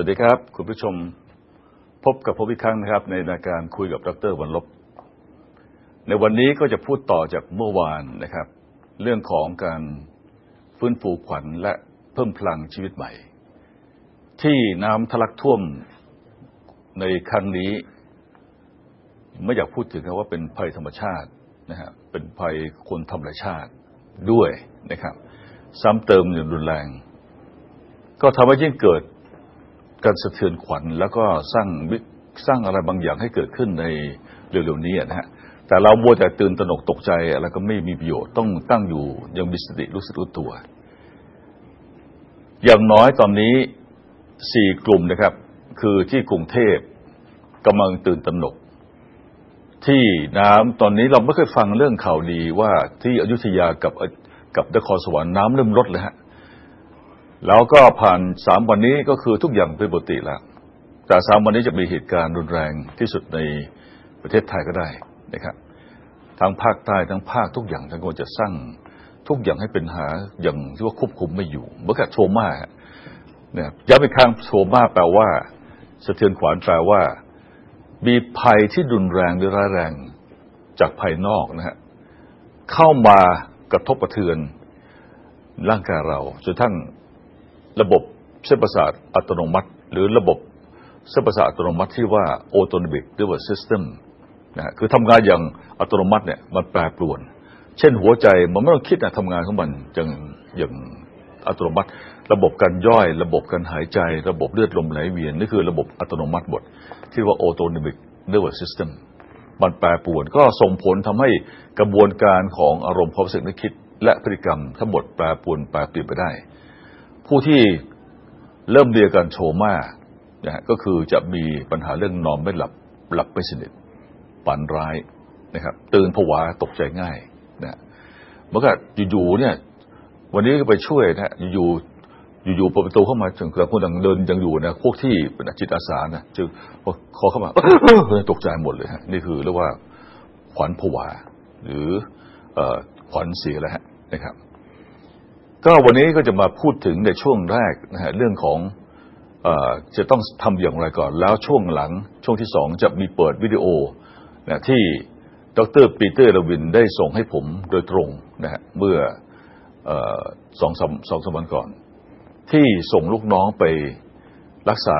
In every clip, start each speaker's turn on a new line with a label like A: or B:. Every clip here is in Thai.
A: วัสดีครับ คุณผู้ชมพบกับพบอีกครั้งนะครับ ในรายการคุยกับดรวันลบ ในวันนี้ก็จะพูดต่อจากเมื่อวานนะครับ เรื่องของการฟื้นฟูขวัญและเพิ่มพลังชีวิตใหม่ ที่น้ำทะลักท่วมในครั้งนี้ ไม่อยากพูดถึงว่าเป็นภัยธรรมชาตินะฮะเป็นภัยคนธรรมชาติด้วยนะครับ ซ้ำเติมอย่างรุนแรง ก็ทำให้ยิ่งเกิด การสะเทือนขวัญแล้วก็สร้างสร้างอะไรบางอย่างให้เกิดขึ้นในเร็วๆนี้นะฮะแต่เราบัวแต่ตื่นตระหนกตกใจอะไรก็ไม่มีประโยชน์ต้องตั้งอยู่ยังมีสติรู้สึกรู้ตัว อย่างน้อยตอนนี้สี่กลุ่มนะครับ คือที่กรุงเทพกำลังตื่นตระหนก ที่น้ำตอนนี้เราไม่เคยฟังเรื่องข่าวดีว่าที่อยุธยากับกับนครสวรรค์น้ำเริ่มลดเลยฮะ แล้วก็ผ่านสามวันนี้ก็คือทุกอย่างเป็นปกติแล้วแต่สามวันนี้จะมีเหตุการณ์รุนแรงที่สุดในประเทศไทยก็ได้นะครับทั้งภาคใต้ทั้งภาคทุกอย่างทั้งคนจะสร้างทุกอย่างให้เป็นหาอย่างที่ว่าควบคุมไม่อยู่เมื่อกี้โทมาเนี่ยย้ำอีกครั้งโทมาแปลว่าสะเทือนขวัญแปลว่า มีภัยที่รุนแรงหรือร้ายแรงจากภายนอกนะฮะเข้ามากระทบกระเทือนร่างกายเราจนทั้ง ระบบเส้นประสาทอัตโนมัติ หรือระบบเส้นประสาทอัตโนมัติที่ว่าโอโตนมิกหรือว่าซิสเต็มนะคือทำงานอย่างอัตโนมัติเนี่ยมันแปรปรวน เช่นหัวใจมันไม่ต้องคิดนะทำงานของมันอย่างอย่างอัตโนมัติ ระบบการย่อย ระบบการหายใจ ระบบเลือดลมไหลเวียนนี่คือระบบอัตโนมัติหมดที่ว่าโอโตนมิกเรียกว่าซิสเต็มมันแปรปรวนก็ส่งผลทำให้กระบวนการของอารมณ์ความรู้สึกนึกคิด และพฤติกรรมทั้งหมดแปรปรวนแปรเปลี่ยนไปได้ ผู้ที่เริ่มเรียกันโชมานะก็คือจะมีปัญหาเรื่องนอนไม่หลับหลับไม่สนิทฝันร้ายนะครับ ตื่นผวาตกใจง่ายนะเมื่อกี้อยู่ๆเนี่ย วันนี้ก็ไปช่วยนะอยู่ๆอยู่ๆเปิดประตูเข้ามาถึงกระคนเดินยังอยู่นะพวกที่เป็นจิตอาสานะจึงขอเข้ามาตกใจหมดเลยฮะนี่คือเรียกว่าขวัญผวา หรือขวัญเสียแล้วฮะนะครับ ก็วันนี้ก็จะมาพูดถึงในช่วงแรกนะฮะเรื่องของจะต้องทำอย่างไรก่อน แล้วช่วงหลังช่วงที่สองจะมีเปิดวิดีโอนะที่ดรปีเตอร์ลวินได้ส่งให้ผมโดยตรงนะฮะเมื่อสองสามสองสามวันก่อน ที่ส่งลูกน้องไปรักษา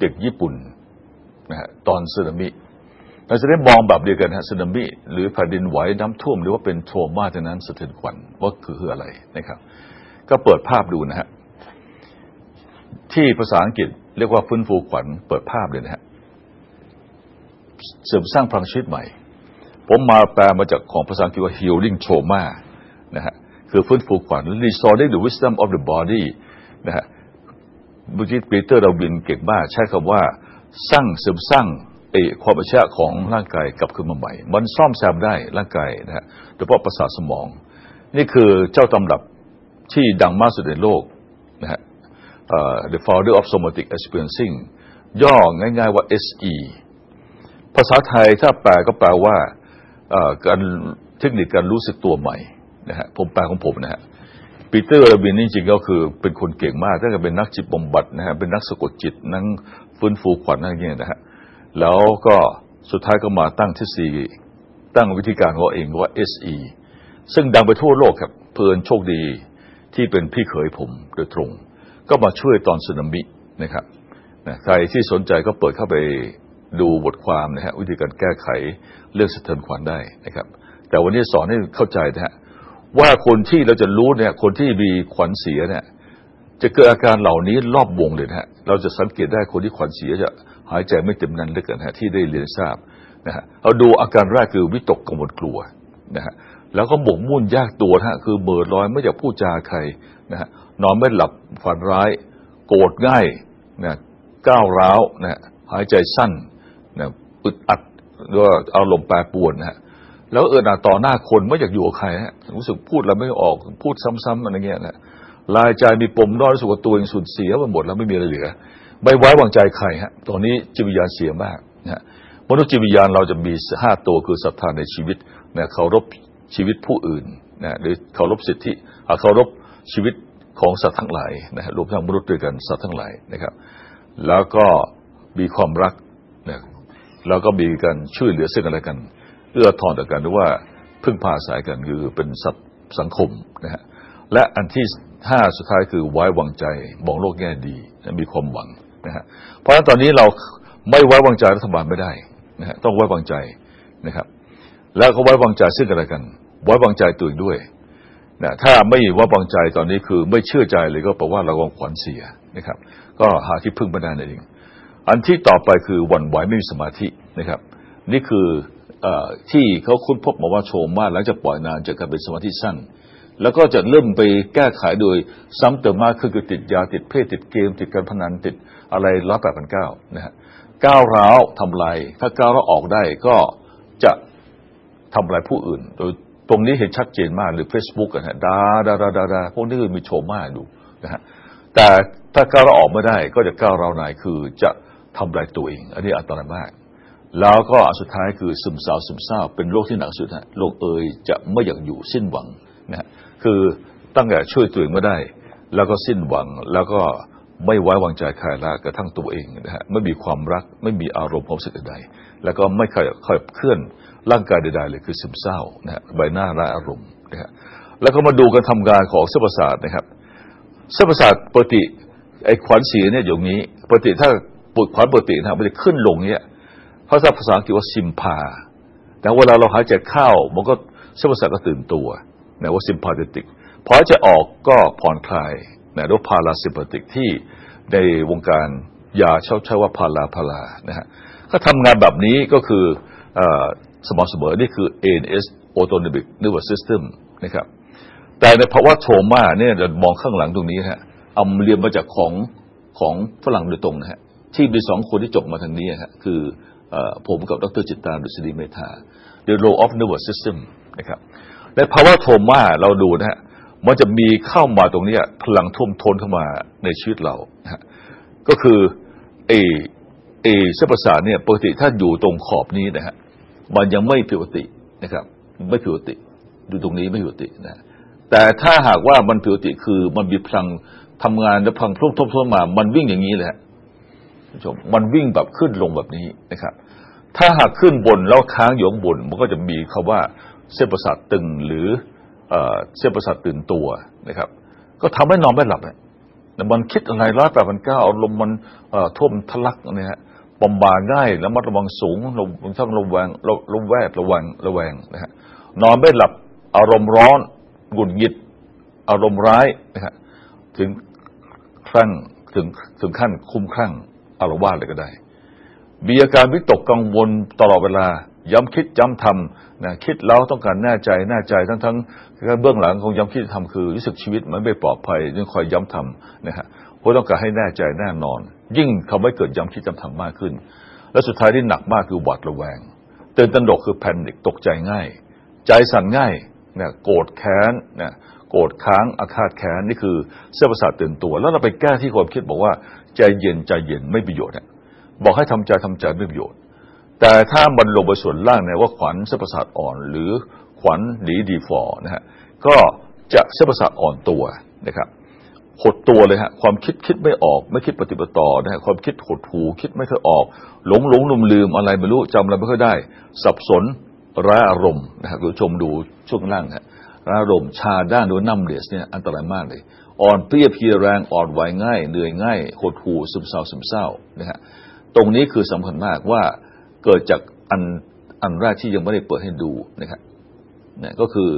A: เด็กญี่ปุ่นนะฮะตอนสึนามิ เราจะได้มองแบบเดียวกันฮะสึนามิหรือแผ่นดินไหวน้ำท่วม หรือว่าเป็นโทรมาจากนั้นสะเทือนขวัญว่าคืออะไรนะครับ ก็เปิดภาพดูนะฮะที่ภาษาอังกฤษเรียกว่าฟื้นฟูขวัญเปิดภาพเลยนะฮะเสริมสร้างพลังชีวิตใหม่ ผมมาแปลมาจากของภาษาอังกฤษว่า healing trauma นะฮะคือฟื้นฟูขวัญ restoring the wisdom of the body นะฮะบุจิตปีเตอร์เราบินเก่งมากใช้คำว่าสร้างเสริมสร้าง อความอัจฉริยะของร่างกายกลับคืนมาใหม่ มันซ่อมแซมได้ร่างกายนะฮะโดยเฉพาะประสาทสมอง นี่คือเจ้าตำรับที่ดังมากสุดในโลกนะฮะ the founder of somatic experiencing ย่อง่ายๆว่า SE ภาษาไทยถ้าแปลก็แปลว่าการเทคนิคการรู้สึกตัวใหม่นะฮะผมแปลของผมนะฮะปีเตอร์ลาบินจริงๆก็คือเป็นคนเก่งมากถ้าเกิดเป็นนักจิตบำบัดนะฮะเป็นนักสะกดจิตนักฟื้นฟูขวัญอะไรเงี้ยนะฮะ แล้วก็สุดท้ายก็มาตั้งทฤษฎีตั้งวิธีการของเองว่า SE ซึ่งดังไปทั่วโลกครับ เพลินโชคดีที่เป็นพี่เขยผมโดยตรง ก็มาช่วยตอนสึนามินะครับนะใครที่สนใจก็เปิดเข้าไปดูบทความนะฮะวิธีการแก้ไขเรื่องสะเทือนขวัญได้นะครับ แต่วันนี้สอนให้เข้าใจนะฮะว่าคนที่เราจะรู้เนี่ยคนที่มีขวัญเสียเนี่ยจะเกิดอาการเหล่านี้รอบวงเลยนะฮะเราจะสังเกตได้คนที่ขวัญเสียจะ หายใจไม่เต็มนั้นเลยกันฮะที่ได้เรียนทราบนะฮะเราดูอาการแรกคือวิตกกังวลกลัวนะฮะแล้วก็หมกมุ่นยากตัวฮะคือเบิดลอยไม่อยากพูดจาใครนะฮะนอนไม่หลับฝันร้าย โกรธง่ายนะก้าวร้าวนะหายใจสั้นนะอึดอัดหรือว่าอารมณ์แปรปรวนนะฮะแล้วเออหนาต่อหน้าคนไม่อยากอยู่กับใครฮะรู้สึกพูดแล้วไม่ออกพูดซ้ำๆอะไรเงี้ยนะลายใจมีปมด้อยรู้สึกว่าตัวเองสูญเสียไปหมดแล้วไม่มีอะไรเหลือ ไม่ไว้วางใจใครฮะตอนนี้จิตวิญญาณเสียมากนะฮะมนุษย์จิตวิญญาณเราจะมีห้าตัวคือศรัทธาในชีวิตนะเคารพชีวิตผู้อื่นนะหรือเคารพสิทธิเคารพชีวิตของสัตว์ทั้งหลายนะฮะรวมทั้งมนุษย์ด้วยกันสัตว์ทั้งหลายนะครับ แล้วก็มีความรักนะแล้วก็มีการช่วยเหลือซึ่งกันและกัน เอื้อทอนต่อกันหรือว่าพึ่งพาอาศัยกันคือเป็นสัตว์สังคมนะฮะและอันที่ห้าสุดท้ายคือไว้วางใจมองโลกแง่ดีนะมีความหวัง นะฮะเพราะฉะนั้นตอนนี้เราไม่ไว้วางใจรัฐบาลไม่ได้นะฮะต้องไว้วางใจนะครับ แล้วก็ไว้วางใจซึ่งกันและกัน ไว้วางใจตัวเองด้วยนะถ้าไม่ไว้วางใจตอนนี้คือไม่เชื่อใจเลยก็แปลว่าเรากำลังขวัญเสียนะครับ ก็หาที่พึ่งไม่ได้นั่นเองอันที่ต่อไปคือหวั่นไหวไม่มีสมาธินะครับ นี่คืออที่เขาค้นพบมาว่าโชมาหลังจากปล่อยนานจะกลายเป็นสมาธิสั้น แล้วก็จะเริ่มไปแก้ไขโดยซ้ำเติมมากขึ้นคือติดยาติดเพศติดเกม ติดการพนันติด อะไรร้อยแปดพันเก้านะฮะก้าวร้าวทำลายถ้าก้าวร้าวออกได้ก็จะทำลายผู้อื่น โดยตรงนี้เห็นชัดเจนมากหรือ Facebook กันฮะดาดาดาดาดาพวกนี้คือมีโชว์มากดูนะฮะแต่ถ้าก้าวเราออกไม่ได้ ก็จะก้าวเราในคือจะทำลายตัวเอง อันนี้อันตรายมากแล้วก็อันสุดท้ายคือซึมเศร้าซึมเศร้าเป็นโรคที่หนักสุดฮะโรคเอยจะไม่อยากอยู่สิ้นหวังนะฮะคือตั้งแต่ช่วยตัวเองไม่ได้ แล้วก็สิ้นหวังแล้วก็ ไม่ไว้วางใจใครละกระทั่งตัวเองนะฮะไม่มีความรักไม่มีอารมณ์ความรู้สึกใดๆแล้วก็ไม่เคยเคยเคลื่อนร่างกายใดๆเลยคือซึมเศร้านะฮะใบหน้าและอารมณ์นะฮะแล้วก็มาดูการทำงานของเส้นประสาทนะครับเส้นประสาทปกติไอ้ขวัญเสียเนี่ยอย่างนี้ปกติถ้าปวดขวัญปกตินะมันจะขึ้นลงเนี่ยภาษาภาษาอังกฤษว่าซิมพาแต่เวลาเราหายใจเข้ามันก็เส้นประสาทก็ตื่นตัวนะว่าซิมพาติกพอหายใจออกก็ผ่อนคลาย นะเรียกว่าพาราซิมพาติกที่ในวงการยาชอบใช้ว่าพาราพารานะฮะถ้าทำงานแบบนี้ก็คือสม่ำเสมอนี่คือ ANS Autonomic Nervous System นะครับแต่ในภาวะโทมาเนี่ยเรามองข้างหลังตรงนี้ฮะเอาเรียนมาจากของของฝรั่งโดยตรงนะฮะที่มีสองคนที่จบมาทางนี้ฮะคือผมกับดรจิตตาดุษฎีเมธา The Role of Nervous System นะครับในภาวะโทมาเราดูนะฮะ มันจะมีเข้ามาตรงนี้พลังท่วมท้นเข้ามาในชีวิตเรานะก็คือเอเอเส้นประสาทเนี่ยปกติถ้าอยู่ตรงขอบนี้นะฮะมันยังไม่ผิดปกตินะครับ ไม่ผิดปกติดูตรงนี้ไม่ผิดปกตินะแต่ถ้าหากว่ามันผิดปกติคือมันมีพลังทำงานแล้วพลังทุ่มทุ่มมา มันวิ่งอย่างนี้แหละชมมันวิ่งแบบขึ้นลงแบบนี้นะครับ ถ้าหากขึ้นบนแล้วค้างอยู่บน มันก็จะมีคาว่าเส้นประสาทตึงหรือ เส้นประสาทตื่นตัวนะครับ ก็ทำให้นอนไม่หลับเนี่ยมันคิดอะไรร้อยแปดพันเก้าอารมณ์มันท่วมทะลักเนี่ยฮะบอมบาง่ายแล้วมัดระวังสูงเราต้องระวังระแวดระวังระแวงนะฮะนอนไม่หลับอารมณ์ร้อนหงุดหงิด อารมณ์ร้ายนะฮะถึงครั่งถึงถึงขั้นคุ้มครั่งอารวาสเลยก็ได้มีอาการวิตกกังวลตลอดเวลา ย้ำคิดย้ำทำนะคิดแล้วต้องการแน่ใจแน่ใจทั้งทั้งเบื้องหลังของย้ำคิดทำคือรู้สึกชีวิตมันไม่ปลอดภัยยังคอยย้ำทำนะฮะเพราะต้องการให้แน่ใจแน่นอน ยิ่งทำให้เกิดย้ำคิดจำทำมากขึ้น และสุดท้ายที่หนักมากคือหวาดระแวงตื่นตระหนกคือแพนิคตกใจง่าย ใจสั่นง่ายเนี่ยโกรธแค้นเนี่ยโกรธค้างอาฆาตแค้นนี่คือเส้นประสาทตื่นตัว แล้วเราไปแก้ที่ความคิดบอกว่าใจเย็นใจเย็นไม่ประโยชน์เนี่ยบอกให้ทำใจทำใจไม่ประโยชน์ แต่ถ้ามันลงไปส่วนล่างเนี่ยว่าขวัญเส้นประสาทอ่อน หรือขวัญหลีดีฟอร์นะฮะก็จะเส้นประสาทอ่อนตัวนะครับหดตัวเลยฮะความคิดคิดไม่ออก ไม่คิดปฏิบัติต่อนะฮะความคิดหดหูคิดไม่ค่อยออก หลงหลงลืมลืมอะไรไม่รู้จำอะไรไม่ค่อยได้ สับสนร้าอารมณ์นะฮะดูชมดูช่วงล่างฮะร้าอารมณ์ชาด้านหรือน้ำเลสเนี่ยอันตรายมากเลย อ่อนเปรี้ยเพียแรงอ่อนไหวง่ายเหนื่อยง่ายหดหูซึมเศร้าซึมเศร้านะฮะตรงนี้คือสำคัญมากว่า เกิดจากอันอันแรกที่ยังไม่ได้เปิดให้ดูนะครับเนี่ยก็คือ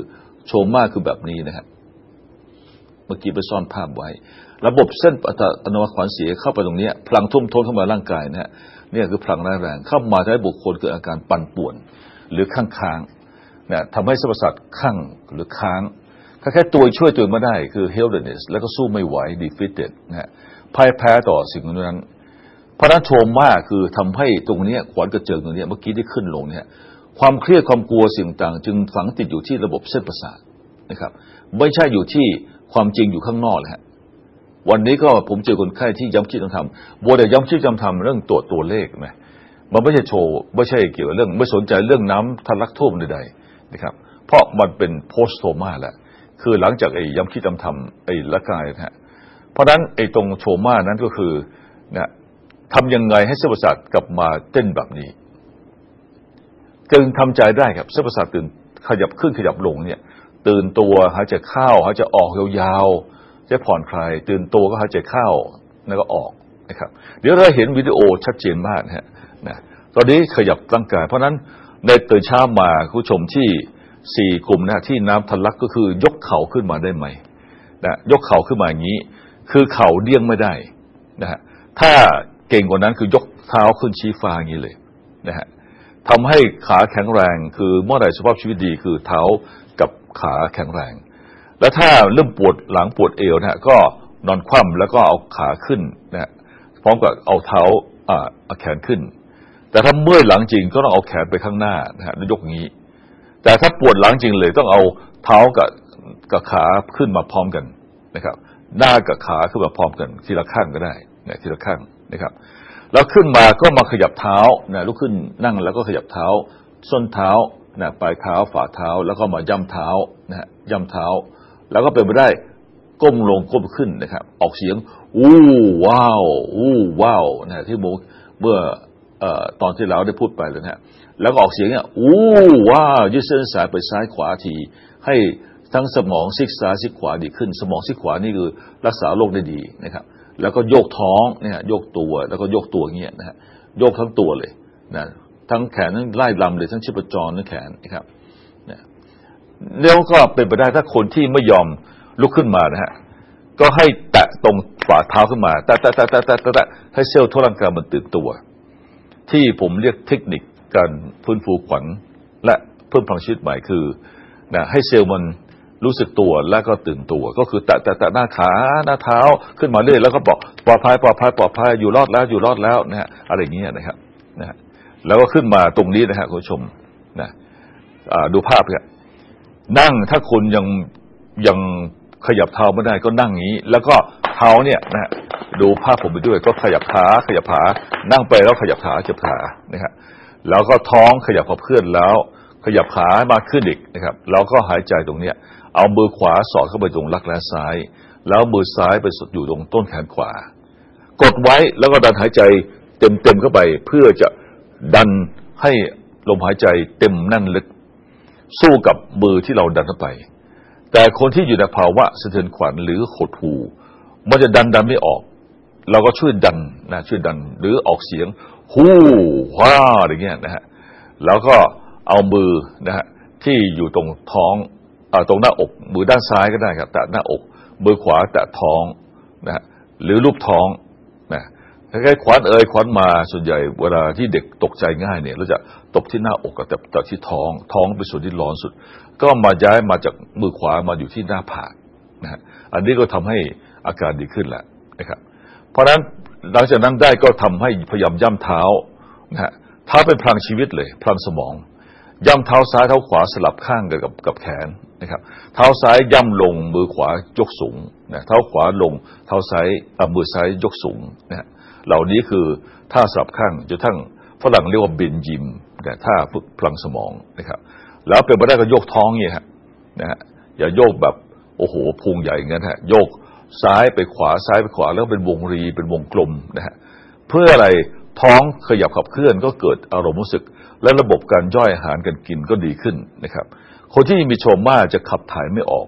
A: โชมมากคือแบบนี้นะครับเมื่อกี้ไปซ่อนภาพไว้ ระบบเส้นอัตโนมัติขวัญเสียเข้าไปตรงนี้พลังทุ่มท้นเข้ามาร่างกายนะฮะนี่คือพลังแรงเข้ามาทำให้บุคคลเกิดอาการปั่นป่วน หรือข้างค้างนะทำให้สมรสัตว์ข้างหรือค้างแค่ตัวช่วยตัวไม่ได้คือ helplessness แล้วก็สู้ไม่ไหว defeated นะฮะพ่ายแพ้ต่อสิ่งนั้น พราะนั้นโทมากคือทำให้ตรงนี้ขวัญกระเจิงตรงนี้เมื่อกี้ที่ขึ้นลงเนี่ย ความเครียดความกลัวสิ่งต่างจึงฝังติดอยู่ที่ระบบเส้นประสาทนะครับ ไม่ใช่อยู่ที่ความจริงอยู่ข้างนอกเลยฮะวันนี้ก็ผมเจอคนไข้ที่ย้ำคิดจำทำบัวแต่ย้ำคิดจำทำเรื่องตรวจตัวเลขไหมมันไม่ใช่โชว์ไม่ใช่เกี่ยวกับเรื่อง ไม่สนใจเรื่องน้ำทะลักท่วมใดๆนะครับ เพราะมันเป็นโพสโทมาแหละคือหลังจากไอ้ย้ำคิดจำทำไอ้ละกายนะฮะเพราะฉะนั้นไอ้ตรงโชมานั้นก็คือนะ ทำยังไงให้เส้นประสาทกลับมาเต้นแบบนี้ จึงทำใจได้ครับเส้นประสาทตื่นขยับขึ้นขยับลงเนี่ย ตื่นตัวหายใจเข้าหายใจออกยาวๆจะผ่อนคลายตื่นตัวก็หายใจเข้าแล้วก็ออกนะครับ เดี๋ยวเราเห็นวิดีโอชัดเจนมากนะฮะนะตอนนี้ขยับร่างกาย เพราะนั้นในตื่นเช้ามาคุณชมที่สี่กลุ่มนะที่น้ำทะลักก็คือยกเข่าขึ้นมาได้ไหมนะยกเข่าขึ้นมาอย่างนี้ คือเข่าเดี้ยงไม่ได้นะฮะถ้า เก่งกว่านั้นคือยกเท้าขึ้นชี้ฟ้าอย่างนี้เลยนะฮะทำให้ขาแข็งแรงคือเมื่อไหร่สภาพชีวิตดีคือเท้ากับขาแข็งแรง แล้วถ้าเริ่มปวดหลังปวดเอวนะฮะก็นอนคว่ำแล้วก็เอาขาขึ้นนะฮะพร้อมกับเอาเท้าอ่าเอาแขนขึ้น แต่ถ้าเมื่อยหลังจริงก็ต้องเอาแขนไปข้างหน้านะฮะแล้วยกอย่างนี้ แต่ถ้าปวดหลังจริงเลยต้องเอาเท้ากับกับขาขึ้นมาพร้อมกันนะครับ หน้ากับขาขึ้นมาพร้อมกันทีละข้างก็ได้นะทีละข้าง นะครับ แล้วขึ้นมาก็มาขยับเท้านะลุกขึ้นนั่งแล้วก็ขยับเท้า ส้นเท้านะปลายเท้าฝ่าเท้าแล้วก็มาย่ำเท้านะฮะย่ำเท้า แล้วก็เป็นไปได้ก้มลงก้มขึ้นนะครับ ออกเสียงอู้ว้าวอู้ว้าวนะที่โมเมื่อเอ่อตอนที่เราได้พูดไปแล้วนะแล้วก็ออกเสียงเนี่ยอู้ว้าวยืดเส้นสายไปซ้ายขวาที ให้ทั้งสมองซีกซ้ายซีกขวาดีขึ้น สมองซีกขวานี่คือรักษาโรคได้ดีนะครับ แล้วก็โยกท้องเนี่ยโยกตัวแล้วก็โยกตัวเงี้ยนะฮะโยกทั้งตัวเลยนะทั้งแขนทั้งไล่ลำเลยทั้งชีพจรทั้งแขนนะครับเนี่ยแล้วก็เป็นไปได้ถ้าคนที่ไม่ยอมลุกขึ้นมานะฮะก็ให้แตะตรงฝ่าเท้าขึ้นมาแตะแตะแตะแตะแตะแตะให้เซลล์ทั่วร่างกายมันตื่นตัว ที่ผมเรียกเทคนิคการฟื้นฟูขวัญและเพิ่มพลังชีวิตใหม่คือนะให้เซลล์มัน รู้สึกตัวแล้วก็ตื่นตัว ก็คือแตะแตะแตะหน้าขาหน้าเท้าขึ้นมาเรื่อยแล้วก็บอกปลอดภัยปลอดภัยปลอดภัยอยู่รอดแล้วอยู่รอดแล้วนะฮะอะไรอย่างเงี้ยนะครับนะฮะแล้วก็ขึ้นมาตรงนี้นะฮะคุณผู้ชมนะดูภาพเนี่ยนั่งถ้าคุณยังยังขยับเท้าไม่ได้ก็นั่งงนี้ แล้วก็เท้าเนี่ยนะฮะดูภาพผมไปด้วยก็ขยับขาขยับขานั่งไปแล้วขยับขาขยับขานะฮะแล้วก็ท้องขยับกับเพื่อนแล้ว ขยับขามาขึ้นอีกนะครับแล้วก็หายใจตรงเนี้ย เอามือขวาสอดเข้าไปตรงรักแร้ซ้าย แล้วมือซ้ายไปสดอยู่ตรงต้นแขนขวา กดไว้แล้วก็ดันหายใจเต็มเต็มๆเข้าไป เพื่อจะดันให้ลมหายใจเต็มแน่นลึก สู้กับมือที่เราดันเข้าไป แต่คนที่อยู่ในภาวะสะเทือนขวัญหรือหดหูมันจะดันดันไม่ออก เราก็ช่วยดันนะช่วยดันหรือออกเสียง ฮู้ว้าอะไรเงี้ยนะฮะแล้วก็ เอามือนะฮะที่อยู่ตรงท้องอตรงหน้าอก มือด้านซ้ายก็ได้ครับแตะหน้าอก มือขวาแตะท้องนะฮะหรือรูปท้องนะคล้ายๆขวัญเอ่ยขวัญมาส่วนใหญ่เวลาที่เด็กตกใจง่ายเนี่ยเราจะตบที่หน้าอกกับแต่ที่ท้อง ท้องเป็นส่วนที่ร้อนสุด ก็มาย้ายมาจากมือขวามาอยู่ที่หน้าผากนะฮะอันนี้ก็ทำให้อาการดีขึ้นแหละนะครับ เพราะฉะนั้นหลังจากนั้นได้ก็ทำให้พยายามย่ำเท้านะฮะเท้าเป็นพลังชีวิตเลย พลังสมอง ย่ำเท้าซ้ายเท้าขวาสลับข้างกันกับกับแขนนะครับ เท้าซ้ายย่ำลงมือขวายกสูงนะเท้าขวาลงเท้าซ้ายมือซ้ายยกสูงนะเหล่านี้คือท่าสลับข้างจนทั้งฝรั่งเรียกว่าเบนยิมนะท่าฝึกพลังสมองนะครับ แล้วเป็นไปได้ก็ยกท้องเนี่ยฮะนะฮะอย่าโยกแบบโอ้โหพุงใหญ่อย่างนั้นฮะโยกซ้ายไปขวาซ้ายไปขวาแล้วเป็นวงรีเป็นวงกลมนะฮะเพื่ออะไรท้องขยับขับเคลื่อนก็เกิดอารมณ์รู้สึก และระบบการย่อยอาหารการกินก็ดีขึ้นนะครับ คนที่มีโชม่าจะขับถ่ายไม่ออก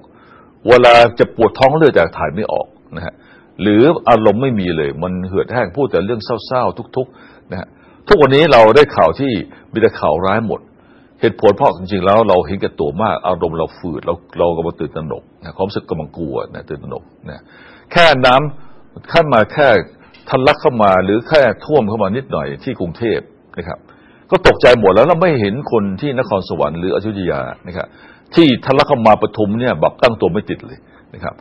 A: เวลาจะปวดท้องเลือดจะถ่ายไม่ออกนะฮะหรืออารมณ์ไม่มีเลย มันเหือดแห้งพูดแต่เรื่องเศร้าๆทุกๆนะฮะทุกวันนี้เราได้ข่าวที่มีแต่ข่าวร้ายหมด เหตุผลเพราะจริงๆแล้วเราเห็นแก่ตัวมาก อารมณ์เราฝืดเราเรากำลังตื่นตระหนกนะความรู้สึกกำลังกลัวนะตื่นตระหนกนะแค่น้ำขั้นมาแค่ทะลักเข้ามาหรือแค่ท่วมเข้ามานิดหน่อยที่กรุงเทพนะครับ ก็ตกใจหมดแล้วเราไม่เห็นคนที่นครสวรรค์หรืออยุธยานะครับที่ทะลักเข้ามาปทุมเนี่ยแบบตั้งตัวไม่ติดเลยนะครับ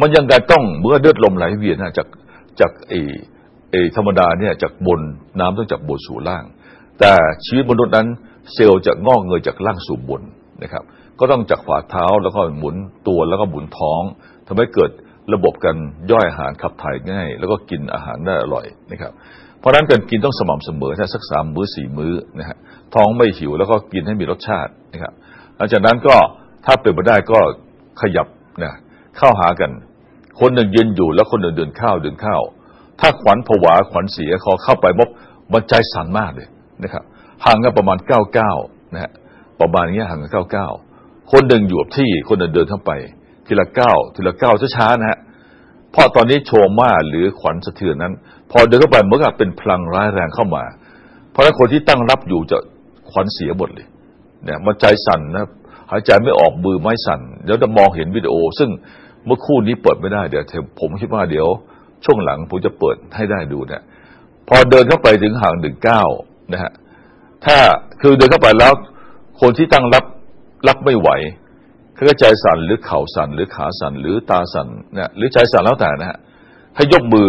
A: มันยังการต้องเมื่อเลือดลมไหลเวียนจากจากเอเอธรรมดาเนี่ยจากบนน้ำต้องจากบนสู่ล่าง แต่ชีวิตมนุษย์นั้นเซลล์จะงอกเงยจากล่างสู่บนนะครับ ก็ต้องจากฝ่าเท้าแล้วก็หมุนตัวแล้วก็หมุนท้องทำให้เกิดระบบการย่อยอาหารขับถ่ายง่าย แล้วก็กินอาหารได้อร่อยนะครับ เพราะนั้นการกินต้องสม่ำเสมอถ้าสักสามมื้อสี่มื้อนะฮะท้องไม่หิวแล้วก็กินให้มีรสชาตินะครับหลังจากนั้นก็ถ้าเป็นไปได้ก็ขยับนะเข้าหากัน คนหนึ่งยืนอยู่แล้วคนหนึ่งเดินข้าวเดินข้าว ถ้าขวัญผวาขวัญเสียคอเข้าไปมบมันใจสั่นมากเลยนะครับห่างกันประมาณเก้าเก้านะฮะประมาณนี้ห่างกันเก้าเก้าคนหนึ่งอยู่กับที่คนหนึ่งเดินเข้าไป ทีละเก้าทีละเก้าช้าๆนะฮะ เพราะตอนนี้โชม่าหรือขวัญสะเทือนนั้น พอเดินเข้าไปเหมือนกับเป็นพลังร้ายแรงเข้ามา เพราะฉะนั้นคนที่ตั้งรับอยู่จะขวัญเสียหมดเลยเนี่ยมันใจสั่นนะหายใจไม่ออกมือไม้สั่นเดี๋ยวจะมองเห็นวิดีโอ ซึ่งเมื่อคู่นี้เปิดไม่ได้เดี๋ยวผมคิดว่าเดี๋ยว ช่วงหลังผมจะเปิดให้ได้ดูเนี่ยพอเดินเข้าไปถึงห่างหนึ่งเก้านะฮะถ้าคือเดินเข้าไปแล้ว คนที่ตั้งรับรับไม่ไหว คือใจสั่นหรือเข่าสั่นหรือขาสั่นหรือตาสั่นเนะหรือใจสั่นแล้วแต่นะฮะให้ยกมือ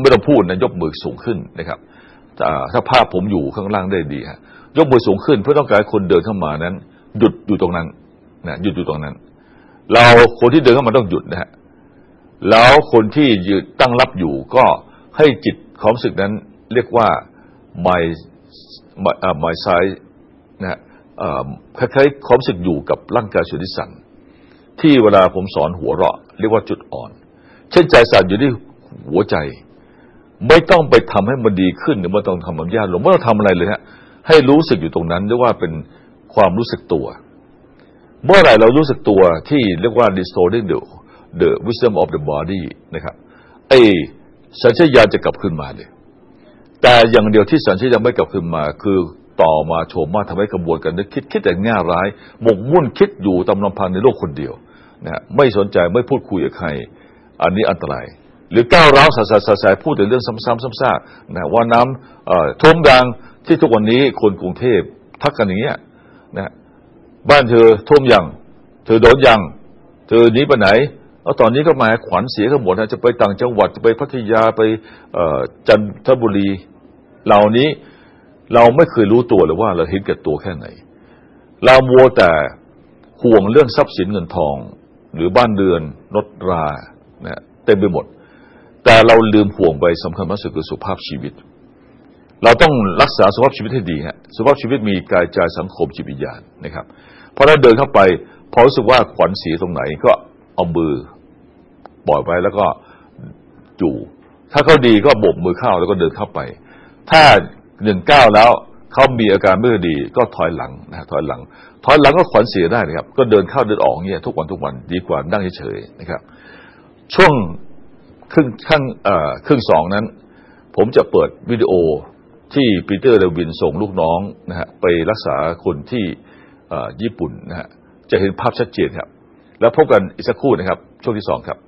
A: ไม่ต้องพูดนะยกมือสูงขึ้นนะครับถ้าภาพผมอยู่ข้างล่างได้ดีฮะยกมือสูงขึ้นเพื่อต้องการคนเดินเข้ามานั้น หยุดอยู่ตรงนั้นนะหยุดอยู่ตรงนั้น เราคนที่เดินเข้ามาต้องหยุดนะฮะแล้วคนที่ยืนตั้งรับอยู่ก็ให้จิตความสึกนั้นเรียกว่า my my side นะ คล้ายๆความรู้สึกอยู่กับร่างกายส่วนที่สั่นที่เวลาผมสอนหัวเราะ เรียกว่าจุดอ่อน เช่นใจสั่นอยู่ที่หัวใจ ไม่ต้องไปทำให้มันดีขึ้น หรือไม่ต้องทำมันยากลงไม่ต้องทำอะไรเลยฮะให้รู้สึกอยู่ตรงนั้นเรียกว่าเป็นความรู้สึกตัว เมื่อไหร่เรารู้สึกตัวที่เรียกว่า distorting the the wisdom of the body นะครับไอ้สัญชาตญาณจะกลับขึ้นมาเลย แต่อย่างเดียวที่สัญชาตญาณไม่กลับขึ้นมาคือ ต่อมาโฉมมาทำให้กระบวนการนึกคิดคิดแต่ง่าร้ายหมกมุ่นคิดอยู่ตามลำพังในโลกคนเดียวนะไม่สนใจไม่พูดคุยกับใคร อันนี้อันตราย หรือก้าวร้าวสาสายพูดแต่เรื่องซ้ำๆซ้ำๆนะว่าน้ำท่วมดังที่ทุกวันนี้คนกรุงเทพทักกันอย่างเงี้ยนะบ้านเธอท่วมยังเธอโดนยังเธอหนีไปไหนเอาตอนนี้ก็มาขวัญเสียกันหมดนะจะไปต่างจังหวัดจะไปพัทยาไปจันทบุรี เหล่านี้ เราไม่เคยรู้ตัวเลยว่าเราเห็นแก่ตัวแค่ไหน เรามัวแต่ห่วงเรื่องทรัพย์สินเงินทอง หรือบ้านเรือนรถรานะเต็มไปหมด แต่เราลืมห่วงไปสำคัญมากสุดคือสุขภาพชีวิต เราต้องรักษาสุขภาพชีวิตให้ดีฮะสุขภาพชีวิตมีกายใจสังคมจิตวิญญาณนะครับ เพราะถ้าเดินเข้าไปพอรู้สึกว่าขวัญเสียตรงไหนก็เอามือปล่อยไว้แล้วก็จู่ถ้าเขาดีก็โบกมือเข้าแล้วก็เดินเข้าไป ถ้า หนึ่งเก้าแล้วเขามีอาการไม่ดีก็ถอยหลังนะถอยหลัง ถอยหลังก็ขวัญเสียได้นะครับ ก็เดินเข้าเดินออกเนี่ยทุกวันทุกวันดีกว่านั่งเฉยๆนะครับ ช่วงครึ่งข้างเอ่อครึ่งสองนั้น ผมจะเปิดวิดีโอที่ปีเตอร์เลวินส่งลูกน้องนะฮะไปรักษาคนที่ญี่ปุ่นนะฮะจะเห็นภาพชัดเจนครับ แล้วพบกันอีกสักครู่นะครับ ช่วงที่สองครับ